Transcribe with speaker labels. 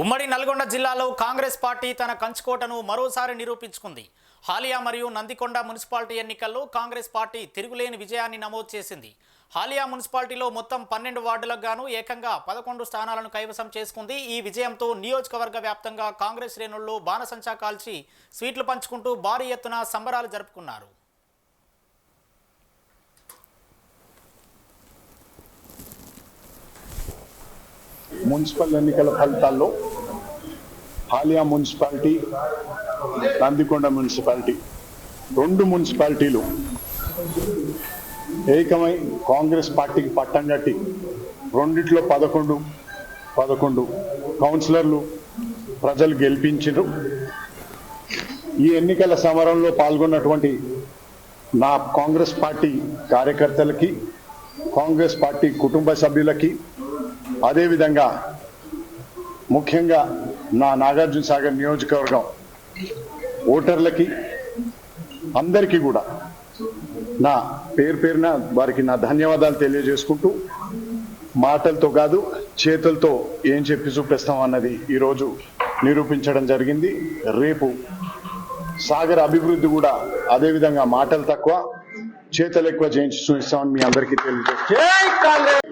Speaker 1: ఉమ్మడి నల్గొండ జిల్లాలో కాంగ్రెస్ పార్టీ తన కంచుకోటను మరోసారి నిరూపించుకుంది. హాలియా మరియు నందికొండ మున్సిపాలిటీ ఎన్నికల్లో కాంగ్రెస్ పార్టీ తిరుగులేని విజయాన్ని నమోదు చేసింది. హాలియా మున్సిపాలిటీలో మొత్తం పన్నెండు వార్డులకు గాను ఏకంగా పదకొండు స్థానాలను కైవసం చేసుకుంది. ఈ విజయంతో నియోజకవర్గ వ్యాప్తంగా కాంగ్రెస్ శ్రేణుల్లో బాణసంచా కాల్చి స్వీట్లు పంచుకుంటూ భారీ ఎత్తున సంబరాలు జరుపుకున్నారు.
Speaker 2: మున్సిపల్ ఎన్నికల ఫలితాల్లో హాలియా మున్సిపాలిటీ నందికొండ మున్సిపాలిటీ రెండు మున్సిపాలిటీలు ఏకమై కాంగ్రెస్ పార్టీకి పట్టం కట్టి రెండిట్లో పదకొండు పదకొండు కౌన్సిలర్లు ప్రజలు గెలిపించారు ఈ ఎన్నికల సమరంలో పాల్గొన్నటువంటి నా కాంగ్రెస్ పార్టీ కార్యకర్తలకి కాంగ్రెస్ పార్టీ కుటుంబ సభ్యులకి అదేవిధంగా ముఖ్యంగా నా నాగార్జున సాగర్ నియోజకవర్గం ఓటర్లకి అందరికీ కూడా నా పేరు పేరున వారికి నా ధన్యవాదాలు తెలియజేసుకుంటూ మాటలతో కాదు చేతులతో ఏం చెప్పి చూపిస్తాం అన్నది ఈరోజు నిరూపించడం జరిగింది. రేపు సాగర్ అభివృద్ధి కూడా అదేవిధంగా మాటలు తక్కువ చేతలు ఎక్కువ చేయించి చూపిస్తామని మీ అందరికీ తెలియజేస్తాం